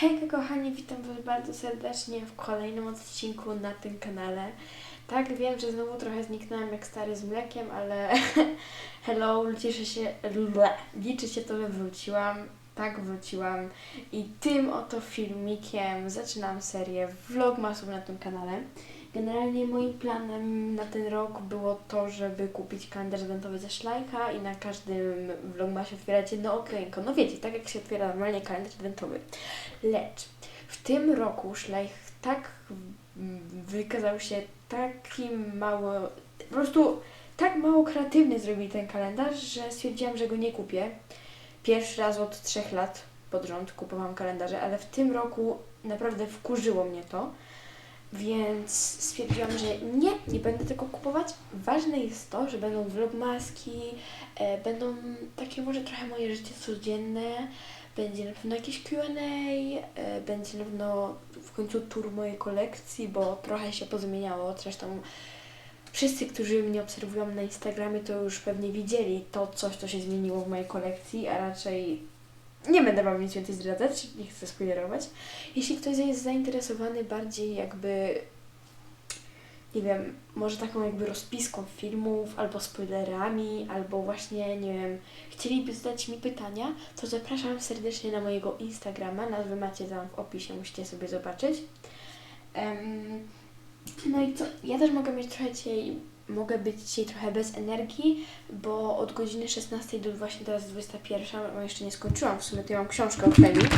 Hejka kochani, witam Was bardzo serdecznie w kolejnym odcinku na tym kanale. Tak, wiem, że znowu trochę zniknąłem jak stary z mlekiem, ale hello, liczy się, ble, liczy się to, że wróciłam. Tak, wróciłam i tym oto filmikiem zaczynam serię vlogmasów na tym kanale. Generalnie moim planem na ten rok było to, żeby kupić kalendarz adwentowy ze szlajka i na każdym vlogmasie otwierać jedno okienko. No wiecie, tak jak się otwiera normalnie kalendarz adwentowy. Lecz w tym roku szlajk tak wykazał się takim mało, po prostu tak mało kreatywny zrobili ten kalendarz, że stwierdziłam, że go nie kupię. Pierwszy raz od trzech lat pod rząd kupowałam kalendarze, ale w tym roku naprawdę wkurzyło mnie to. Więc stwierdziłam, że nie, nie będę tego kupować. Ważne jest to, że będą vlogmaski, e, będą takie może trochę moje życie codzienne, będzie na pewno jakieś Q&A, e, będzie na pewno w końcu tour mojej kolekcji, bo trochę się pozmieniało. Zresztą wszyscy, którzy mnie obserwują na Instagramie, to już pewnie widzieli to coś, co się zmieniło w mojej kolekcji, a raczej nie będę Wam nic więcej zdradzać, nie chcę spoilerować. Jeśli ktoś jest zainteresowany bardziej jakby, nie wiem, może taką jakby rozpiską filmów, albo spoilerami, albo właśnie, nie wiem, chcieliby zadać mi pytania, to zapraszam serdecznie na mojego Instagrama, nazwę macie tam w opisie, musicie sobie zobaczyć. Em, no i co, ja też mogę mieć trochę dzisiaj, mogę być dzisiaj trochę bez energii, bo od godziny 16 do właśnie teraz 21, bo jeszcze nie skończyłam, w sumie to ja mam książkę o chemii,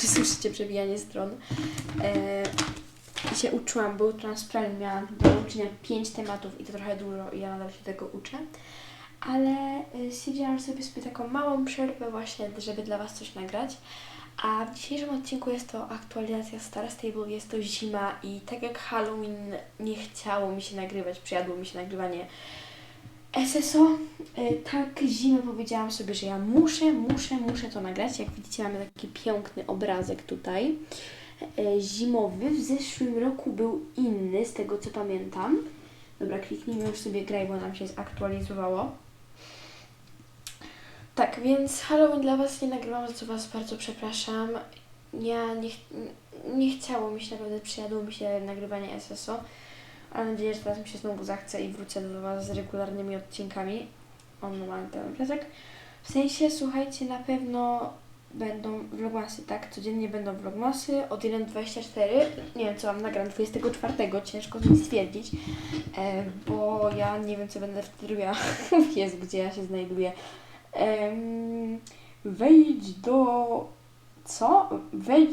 czy słyszycie przebijanie stron. E, I się uczyłam, był transparent, miałam do nauczenia 5 tematów i to trochę dużo i ja nadal się tego uczę. Ale y, stwierdziłam, sobie sobie taką małą przerwę właśnie, żeby dla Was coś nagrać. A w dzisiejszym odcinku jest to aktualizacja Star Stable, jest to zima i tak jak Halloween nie chciało mi się nagrywać, przyjadło mi się nagrywanie SSO, y, tak zimę powiedziałam sobie, że ja muszę, muszę, muszę to nagrać. Jak widzicie mamy taki piękny obrazek tutaj, y, zimowy. W zeszłym roku był inny, z tego co pamiętam. Dobra, kliknijmy już sobie graj, bo nam się zaktualizowało. Tak, więc Halloween dla Was nie nagrywam, za co Was bardzo przepraszam. Ja nie, ch- nie chciało mi się, naprawdę przyjadło mi się nagrywanie SSO, ale mam nadzieję, że teraz mi się znowu zachce i wrócę do Was z regularnymi odcinkami. On mamy ten obrazek. W sensie, słuchajcie, na pewno będą vlogmasy, tak? Codziennie będą vlogmasy od 1.24. Nie wiem, co mam nagram 24, ciężko mi stwierdzić, e, bo ja nie wiem, co będę wtedy robiła. Jest, gdzie ja się znajduję. Em, wejdź do... Co? Wejdź...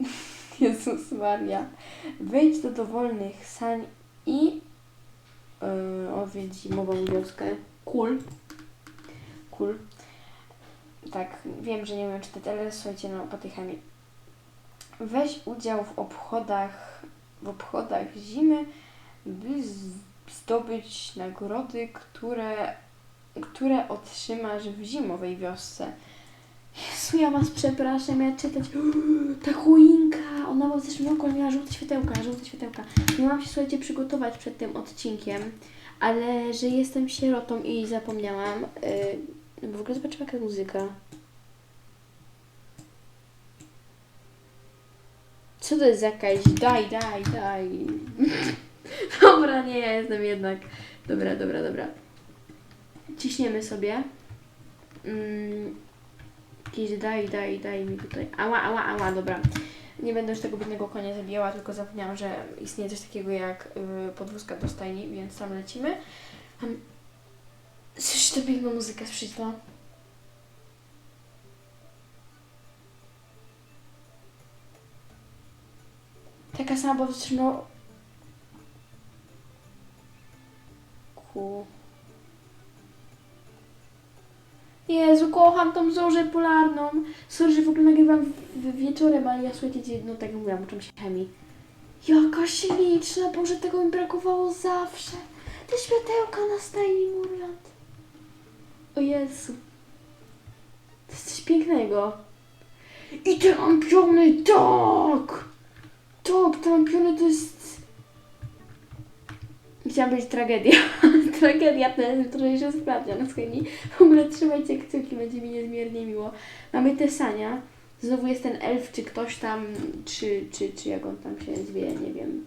Jezus Maria. Wejdź do dowolnych sań i yy, odwiedź zimową wioskę. Cool. Cool. Tak, wiem, że nie umiem czytać, ale słuchajcie, no po tej chemii. Weź udział w obchodach, w obchodach zimy, by zdobyć nagrody, które które otrzymasz w zimowej wiosce. Jezu, ja Was przepraszam, ja czytać. Ta choinka, ona w zeszłym roku, miała żółte światełka, żółte światełka. Miałam się, słuchajcie, przygotować przed tym odcinkiem, ale że jestem sierotą i zapomniałam. Yy, w ogóle zobaczymy jaka muzyka. Co to jest jakaś? Daj, daj, daj. dobra, nie, ja jestem jednak. Dobra, dobra, dobra ciśniemy sobie. Mm, daj, daj, daj mi tutaj. Ała, ała, ała, dobra. Nie będę już tego biednego konia zabijała, tylko zapomniałam, że istnieje coś takiego jak y, podwózka do stajni, więc tam lecimy. Um, Słyszysz tę piękną muzykę, słyszysz? Taka sama, bo tą zorzę polarną. Sorry, że w ogóle nagrywam w- wieczorem, ale ja słuchajcie, no tak jak mówiłam, uczę się chemii. Jaka śliczna, Boże, tego mi brakowało zawsze. Te światełka na stajni Murland. O Jezu. To jest coś pięknego. I te lampiony, tak! Tak, te lampiony to jest... Chciałam być tragedia. tragedia to jest trochę sprawdzia na chemii. W ogóle trzymajcie kciuki, będzie mi niezmiernie miło. Mamy te sania. Znowu jest ten elf, czy ktoś tam, czy, czy, czy jak on tam się zwie, nie wiem.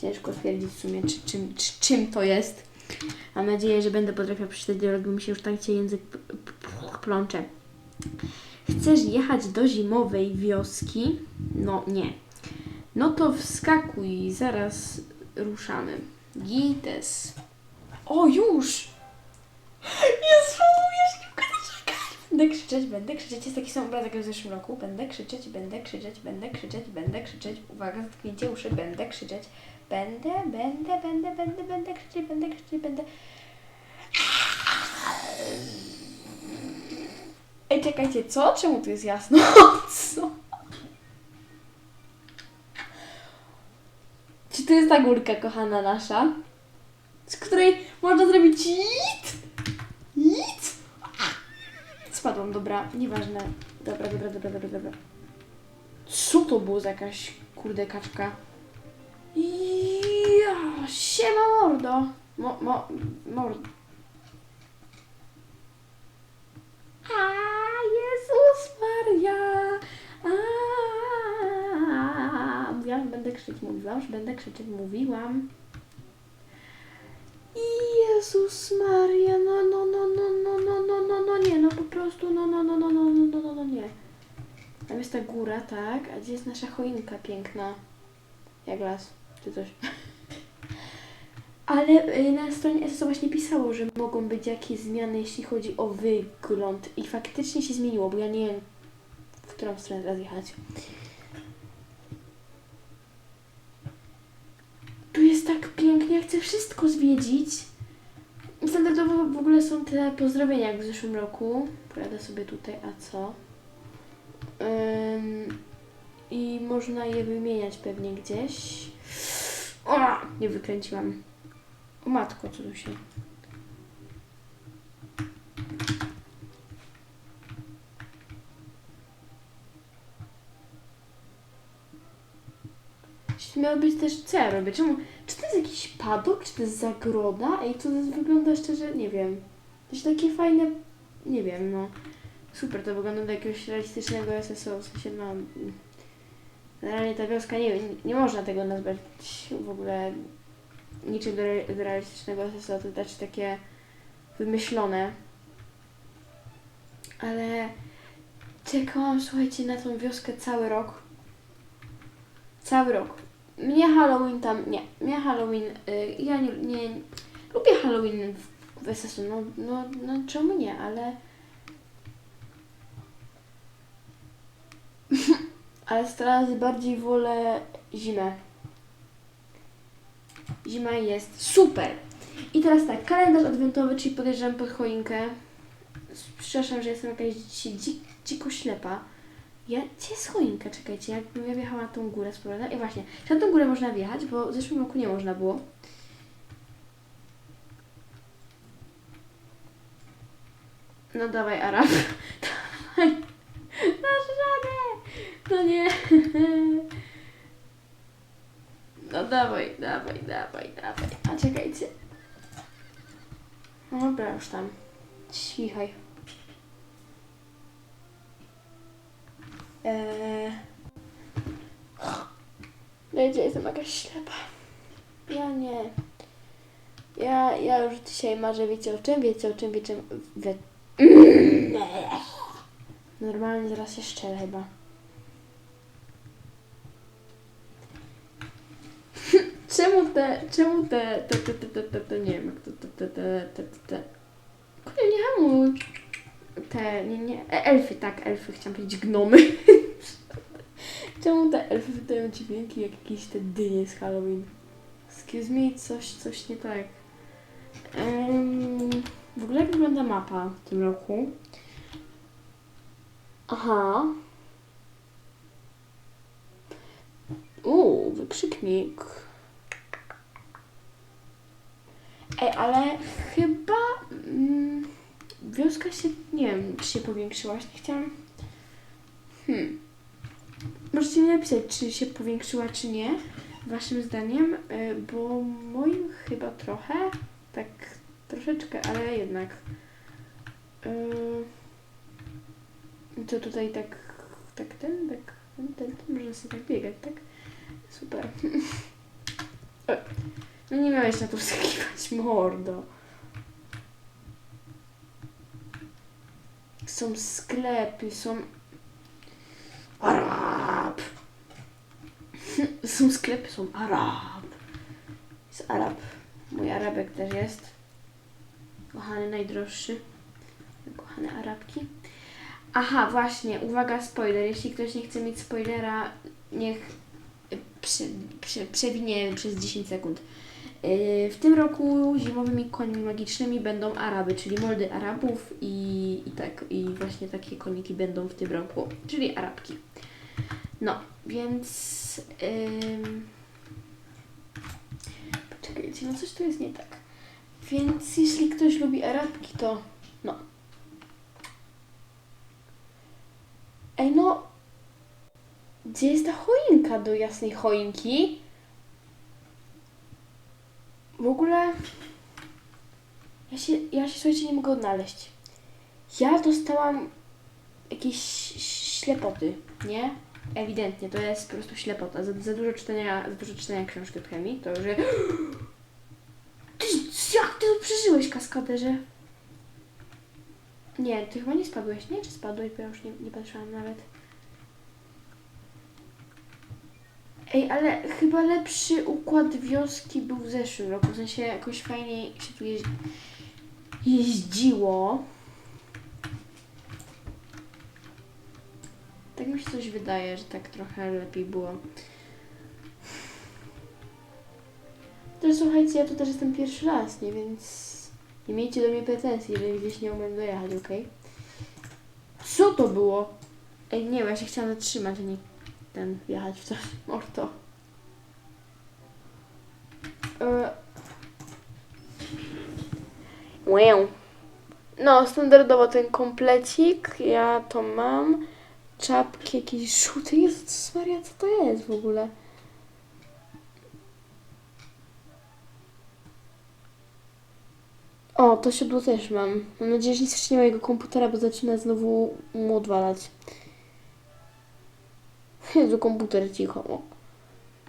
Ciężko stwierdzić w sumie, czy, czym, czy, czym to jest. Mam nadzieję, że będę potrafiła przeczytać dialog, bo mi się już tak cię język plącze. Chcesz jechać do zimowej wioski? No nie. No to wskakuj, zaraz ruszamy. Gites. O, już! Jezu, jeszcze nie mogę doczekać. Będę krzyczeć, będę krzyczeć. Jest taki sam obrazek jak w zeszłym roku. Będę krzyczeć, będę krzyczeć, będę krzyczeć, będę krzyczeć. Uwaga, zatknijcie uszy, będę krzyczeć. Będę, będę, będę, będę, będę krzyczeć, będę krzyczeć, będę... Ej, czekajcie, co? Czemu tu jest jasno? Co? Jest ta górka, kochana nasza? Z której można zrobić jit? Jit? Spadłam, dobra, nieważne. Dobra, dobra, dobra, dobra, dobra. Co to było za jakaś, kurde, kaczka? Ja, siema mordo. Mo, mo, mordo. A, Jezus Maria. Że będę krzyczeć, mówiłam, że będę krzyczeć, mówiłam. Jezus Maria, no, no, no, no, no, no, no, no, no, nie, no po prostu, no, no, no, no, no, no, no, no, no, nie. Tam jest ta góra, tak, a gdzie jest nasza choinka piękna? Jak las, czy coś. Ale y, na stronie SSO właśnie pisało, że mogą być jakieś zmiany, jeśli chodzi o wygląd. I faktycznie się zmieniło, bo ja nie wiem, w którą stronę teraz jechać. Tu jest tak pięknie, chcę wszystko zwiedzić. Standardowo w ogóle są te pozdrowienia jak w zeszłym roku. Pojadę sobie tutaj, a co? Ym, I można je wymieniać pewnie gdzieś. O, nie wykręciłam. O matko, co tu się... Jeśli miało być też, co ja robię? Czemu? Czy to jest jakiś padok? Czy to jest zagroda? Ej, to jest- wygląda szczerze, nie wiem. To jest takie fajne, nie wiem, no. Super, to wygląda do jakiegoś realistycznego SSO, w sensie, no... Generalnie ta wioska, nie, nie, można tego nazwać w ogóle niczym do, do realistycznego SSO, to znaczy takie wymyślone. Ale czekałam, słuchajcie, na tą wioskę cały rok. Cały rok. Mnie Halloween tam, nie, mnie Halloween, y, ja nie, nie, lubię Halloween w, w SSU, no, no, no czemu nie, ale ale teraz bardziej wolę zimę. Zima jest super. I teraz tak, kalendarz adwentowy, czyli podejrzewam pod choinkę. Przepraszam, że jestem jakaś dzisiaj dzi dziko ślepa. Ja, gdzie jest choinka? Czekajcie, jakbym ja wjechała na tą górę z powrotem. I właśnie, czy na tą górę można wjechać, bo w zeszłym roku nie można było. No dawaj, Arab. Dawaj. Masz radę. No nie. No dawaj, dawaj, dawaj, dawaj. A czekajcie. No dobra, już tam. Cichaj. Eee... Wiecie, jestem jakaś ślepa. Ja nie. Ja, ja już dzisiaj marzę, wiecie o czym? Wiecie o czym? Wiecie we... Normalnie zaraz się szczelę chyba. Czemu te, czemu te, te, te, te, te, te, te nie wiem, to, te, te, te, te, te, te. Kurde, nie hamuj. Te, nie, nie, e, elfy, tak, elfy, chciałam powiedzieć gnomy. Czemu te elfy wydają dźwięki jak jakieś te dynie z Halloween? Excuse me, coś, coś nie tak. Em, w ogóle jak wygląda mapa w tym roku? Aha. Uuu, wykrzyknik. Ej, ale chyba mm, wioska się, nie wiem, czy się powiększyła. Właśnie chciałam... Hmm. Możecie mi napisać, czy się powiększyła, czy nie, waszym zdaniem, y, bo moim chyba trochę, tak troszeczkę, ale jednak. To tutaj tak tak ten, tak ten, ten, ten można sobie tak biegać, tak? Super. E, No nie miałeś na to wskakiwać, mordo. Są sklepy, są... Arab! Są sklepy, są Arab. Jest Arab. Mój Arabek też jest. Kochany najdroższy. Kochane Arabki. Aha, właśnie, uwaga, spoiler. Jeśli ktoś nie chce mieć spoilera, niech y, prze, prze, przewinie przez 10 sekund. Yy, W tym roku zimowymi końmi magicznymi będą Araby, czyli moldy Arabów i, i tak, i właśnie takie koniki będą w tym roku, czyli Arabki. No, więc... Ym... Poczekajcie, no coś tu jest nie tak. Więc jeśli ktoś lubi Arabki, to no. Ej, no... Gdzie jest ta choinka do jasnej choinki? W ogóle... Ja się, ja się słuchajcie, nie mogę odnaleźć. Ja dostałam jakieś ślepoty, nie? Ewidentnie, to jest po prostu ślepota. Za, za dużo czytania, za dużo czytania książki od chemii, to że... Ty, jak ty przeżyłeś, kaskaderze? Nie, ty chyba nie spadłeś, nie? Czy spadłeś, bo ja już nie, nie patrzyłam nawet. Ej, ale chyba lepszy układ wioski był w zeszłym roku. W sensie jakoś fajniej się tu jeździ... jeździło. Tak mi się coś wydaje, że tak trochę lepiej było. Też słuchajcie, ja tu też jestem pierwszy raz, nie? Więc nie miejcie do mnie pretensji, jeżeli gdzieś nie umiem dojechać, okej? Co to było? Ej, nie, bo ja się chciałam zatrzymać, a nie ten wjechać w coś. Morto. E... Wow. No, standardowo ten komplecik, ja to mam. Czapki, jakieś szuty. Jezus Maria, co to jest w ogóle? O, to siodło też mam. Mam nadzieję, że nic nie ma jego komputera, bo zaczyna znowu mu odwalać. Jezu, komputer cicho.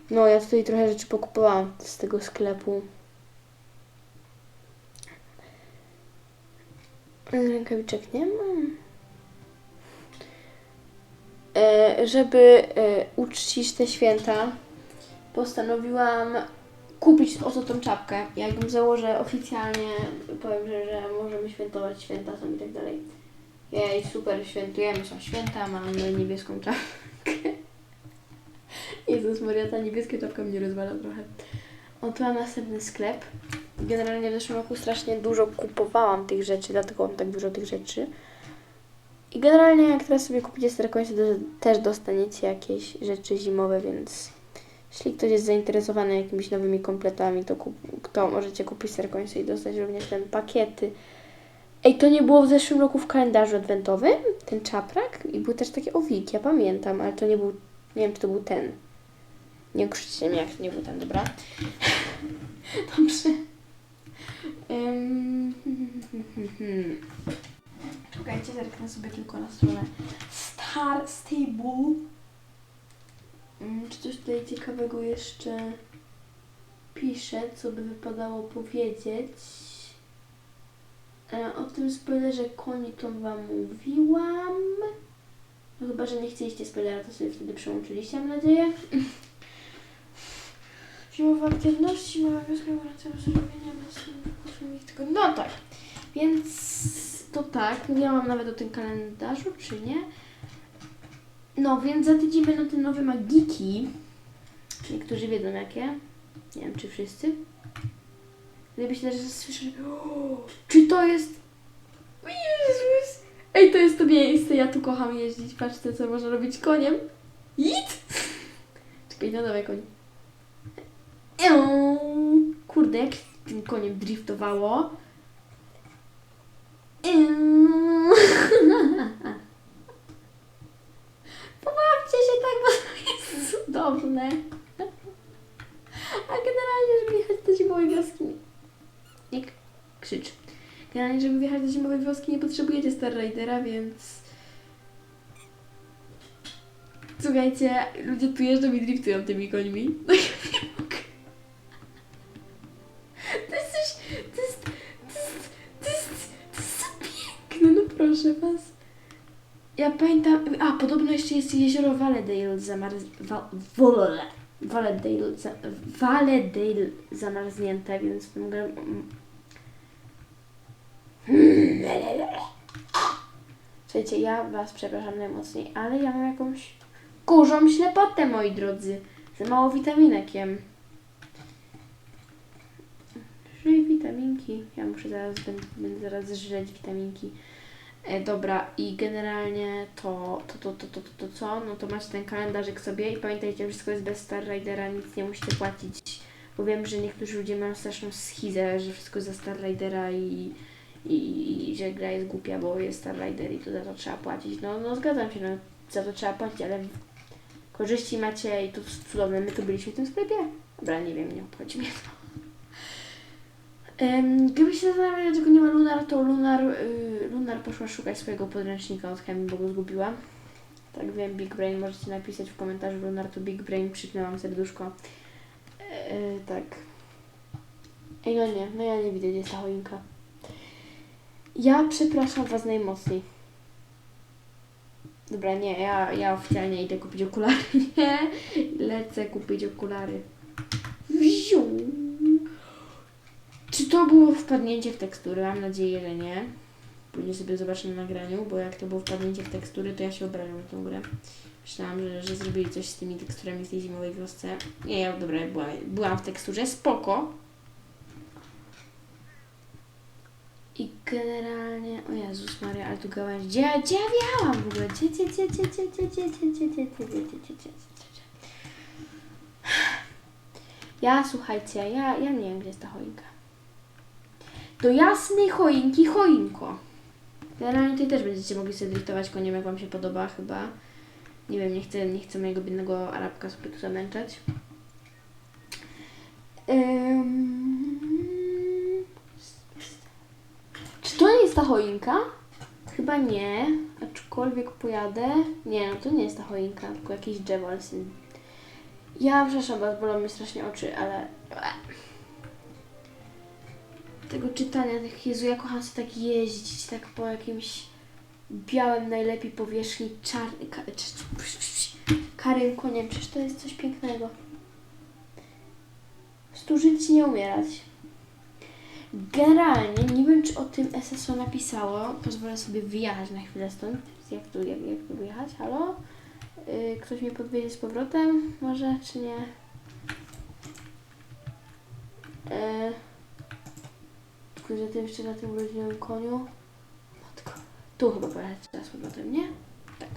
No, ja tutaj trochę rzeczy pokupowałam z tego sklepu. Rękawiczek nie mam. E, żeby e, uczcić te święta, postanowiłam kupić oto tą czapkę. Jak ją założę oficjalnie, powiem, że, że możemy świętować święta są i tak dalej. Jej, super, świętujemy, są święta, mamy niebieską czapkę. Jezus Maria, ta niebieska czapka mnie rozwala trochę. Mam następny sklep. Generalnie w zeszłym roku strasznie dużo kupowałam tych rzeczy, dlatego mam tak dużo tych rzeczy. I generalnie jak teraz sobie kupicie Starcoinsy, to też dostaniecie jakieś rzeczy zimowe, więc jeśli ktoś jest zainteresowany jakimiś nowymi kompletami, to, kup, to możecie kupić Starcoinsy i dostać również ten pakiety. Ej, to nie było w zeszłym roku w kalendarzu adwentowym? Ten czaprak? I były też takie owiki, ja pamiętam, ale to nie był, nie wiem czy to był ten. Nie krzyczcie mnie, jak to nie był ten, dobra? Dobrze. Ym, Czekajcie, zerknę sobie tylko na stronę Star Stable. Mm, Czy coś tutaj ciekawego jeszcze pisze, co by wypadało powiedzieć? E, O tym spoilerze koni to Wam mówiłam. No chyba, że nie chcieliście spoilera, to sobie wtedy przełączyliście, mam nadzieję. Zimowa aktywność, zimowa wioska, wracają zrobienia następnych tylko. No tak, tak, mówiłam nawet o tym kalendarzu, czy nie? No, więc za tydzień będą te nowe magiki. Niektórzy wiedzą jakie. Nie wiem, czy wszyscy. Gdybyście też słyszeli, czy to jest... Jezus! Ej, to jest to miejsce, ja tu kocham jeździć. Patrzcie, co można robić koniem. It! Czekaj, no dawaj koń. Kurde, jak tym koniem driftowało. Pobawcie się tak, bo to jest cudowne. A generalnie, żeby jechać do zimowej wioski... Nie krzycz. Generalnie, żeby wjechać do zimowej wioski nie potrzebujecie Star Ridera, więc... Słuchajcie, ludzie tu jeżdżą i driftują tymi końmi. jeszcze jest jezioro Valedale zamarz... Valedale, za, Valedale zamarznięte, więc mogę... Słuchajcie, ja was przepraszam najmocniej, ale ja mam jakąś kurzą ślepotę, moi drodzy. Za mało witaminek jem. Żyj witaminki. Ja muszę zaraz, będę, będę zaraz żreć witaminki. E, dobra, i generalnie to, to, to, to, to, to, to co? No to macie ten kalendarzyk sobie i pamiętajcie, wszystko jest bez Star Ridera, nic nie musicie płacić. Bo wiem, że niektórzy ludzie mają straszną schizę, że wszystko jest za Star Ridera i, i, i że gra jest głupia, bo jest Star Rider i to za to trzeba płacić. No, no zgadzam się, no za to trzeba płacić, ale korzyści macie i to cudowne. My tu byliśmy w tym sklepie. Dobra, nie wiem, nie obchodzi mnie to. Um, gdyby się zastanawiać, dlaczego nie ma Lunar, to Lunar, y, Lunar poszła szukać swojego podręcznika od chemii, bo go zgubiła. Tak wiem, Big Brain, możecie napisać w komentarzu Lunar to Big Brain, przypnęłam serduszko. E, tak. Ej, no nie, no ja nie widzę, gdzie jest ta choinka. Ja przepraszam Was najmocniej. Dobra, nie, ja, ja oficjalnie idę kupić okulary. Nie, lecę kupić okulary. Wziu. Czy to było wpadnięcie w tekstury? Mam nadzieję, że nie. Później sobie zobaczę na nagraniu, bo jak to było wpadnięcie w tekstury, to ja się obrażam na tą grę. Myślałam, że, że zrobili coś z tymi teksturami z tej zimowej wiosce. Nie, ja dobra, byłam, byłam w teksturze, spoko. I generalnie, o Jezus Maria, ale tu gałęź, gdzie, gdzie ja wjechałam w ogóle? Gdzie, gdzie, gdzie, gdzie, gdzie, gdzie, gdzie, gdzie, gdzie, gdzie, gdzie, Ja, słuchajcie, ja, ja nie wiem, gdzie jest ta choinka. Do jasnej choinki choinko. Generalnie tutaj też będziecie mogli sobie driftować koniem, jak Wam się podoba chyba. Nie wiem, nie chcę, nie chcę mojego biednego Arabka sobie tu zamęczać. Ym... Czy to nie jest ta choinka? Chyba nie, aczkolwiek pojadę. Nie, no to nie jest ta choinka, tylko jakieś drzewo. Ja przepraszam Was, bolą mnie strasznie oczy, ale... Tego czytania, tych Jezu, ja kocham sobie tak jeździć, tak po jakimś białym najlepiej powierzchni, czarny, ka, karym koniem, przecież to jest coś pięknego. Po prostu żyć nie umierać. Generalnie, nie wiem czy o tym SSO napisało, pozwolę sobie wyjechać na chwilę stąd. Jak tu, jak, jak tu wyjechać? Halo? Yy, ktoś mnie podwiezie z powrotem? Może, czy nie? Yy, tylko, że ty jeszcze na tym urodzinowym koniu. Matko. Tu chyba pojechać teraz powrotem, nie? Tak.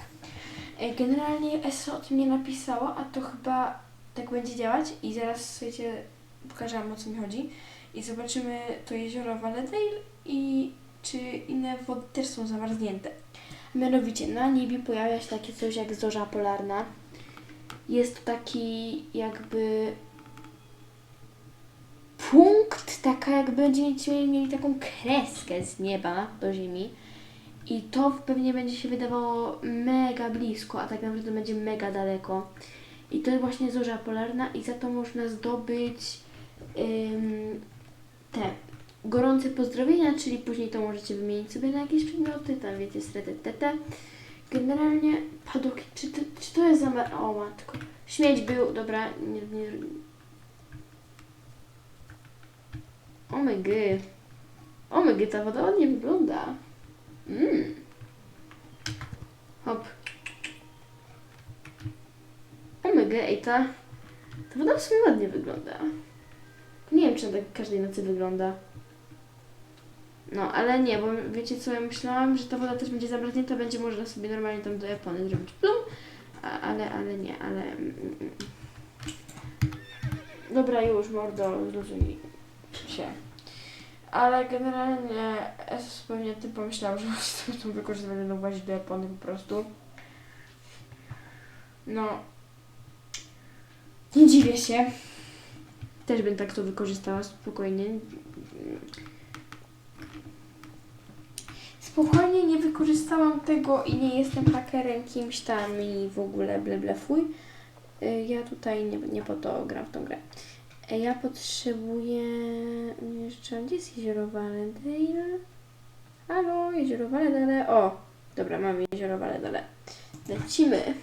Yy, generalnie SSO o tym nie napisało, a to chyba tak będzie działać i zaraz słuchajcie, pokażę wam o co mi chodzi i zobaczymy to jezioro Valedale i czy inne wody też są zamarznięte. Mianowicie na niebie pojawia się takie coś jak zorza polarna. Jest to taki jakby punkt, taka jakby będziecie mieli taką kreskę z nieba do ziemi. I to pewnie będzie się wydawało mega blisko, a tak naprawdę będzie mega daleko. I to jest właśnie zorza polarna i za to można zdobyć ym, te gorące pozdrowienia, czyli później to możecie wymienić sobie na jakieś przedmioty, tam wiecie, sretetete. Generalnie padoki, czy to, czy to jest za... O matko, śmieć był, dobra, nie... nie... Omega. Omega, ta woda ładnie wygląda. Mmm. Hop. Omega, ej, ta... Ta woda w sumie ładnie wygląda. Nie wiem, czy ona tak każdej nocy wygląda. No, ale nie, bo wiecie co, ja myślałam, że ta woda też będzie zamrażnięta, będzie można sobie normalnie tam do Japony zrobić plum, a, ale, ale nie, ale... mm, mm. Dobra, już, mordo, zrozumij się. Ale generalnie SS pewnie ty pomyślał, że sobie tą wykorzystać będą włazić do Japony po prostu. No... Nie dziwię się. Też bym tak to wykorzystała spokojnie. spokojnie nie wykorzystałam tego i nie jestem hakerem kimś tam i w ogóle ble ble fuj. Y, Ja tutaj nie, nie po to gram w tą grę. E, Ja potrzebuję jeszcze, gdzie jest jezioro Valedale? Halo, jezioro Valedale. O, dobra, mamy jezioro Valedale. Lecimy.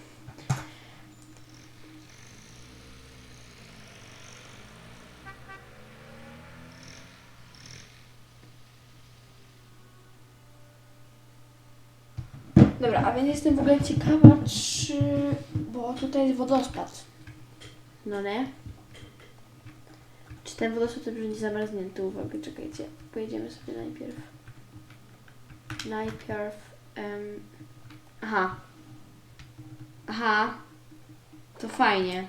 Dobra, a więc jestem w ogóle ciekawa, czy... Bo tutaj jest wodospad. No nie? Ten wodospad też będzie zamarznięty? Uwaga, czekajcie. Pojedziemy sobie najpierw. Najpierw... em, aha. Aha. To fajnie.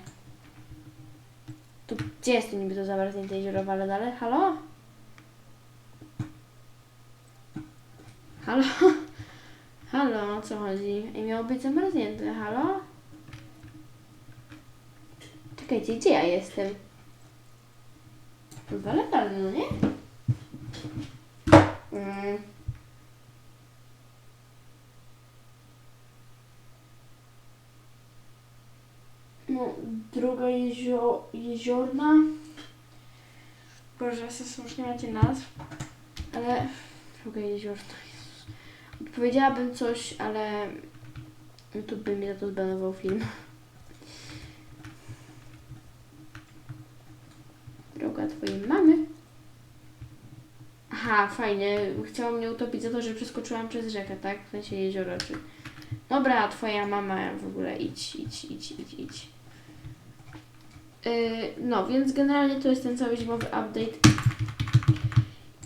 Tu gdzie jest to niby to zamarznięte jezioro ale dalej? Halo? Halo? Halo, o co chodzi? I miało być zamarznięte, halo? Czekajcie, gdzie ja jestem? W Valedale, no nie? Mm. No, druga jezio jeziorna. Boże, ja nie macie nazw. Ale druga jeziorna. Jezus. Powiedziałabym coś, ale YouTube by mi za to zbanował film. Droga twojej mamy. Aha, fajnie. Chciała mnie utopić za to, że przeskoczyłam przez rzekę, tak? W sensie jezioro, czy... Dobra, twoja mama w ogóle idź, idź, idź, idź, idź. Yy, no, więc generalnie to jest ten cały zimowy update.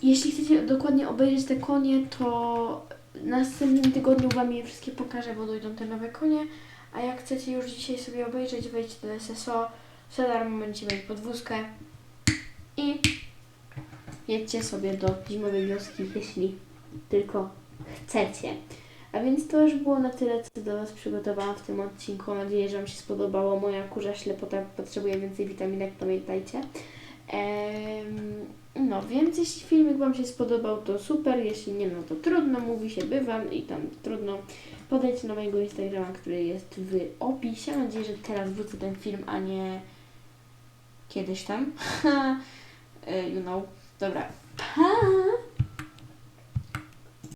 Jeśli chcecie dokładnie obejrzeć te konie, to w następnym tygodniu Wam je wszystkie pokażę, bo dojdą te nowe konie. A jak chcecie już dzisiaj sobie obejrzeć, wejdźcie do SSO. Za darmo będziecie mieć podwózkę. I jedźcie sobie do zimowej wioski, jeśli tylko chcecie. A więc to już było na tyle, co do Was przygotowałam w tym odcinku. Mam nadzieję, że Wam się spodobało. Moja kurza ślepota potrzebuje więcej witaminek, pamiętajcie. Em, no więc jeśli filmik Wam się spodobał, to super. Jeśli nie, no to trudno, mówi się bywam i tam trudno. Podejdźcie na mojego Instagrama, który jest w opisie. Mam nadzieję, że teraz wrócę ten film, a nie kiedyś tam. E, you know. Dobra. Pa!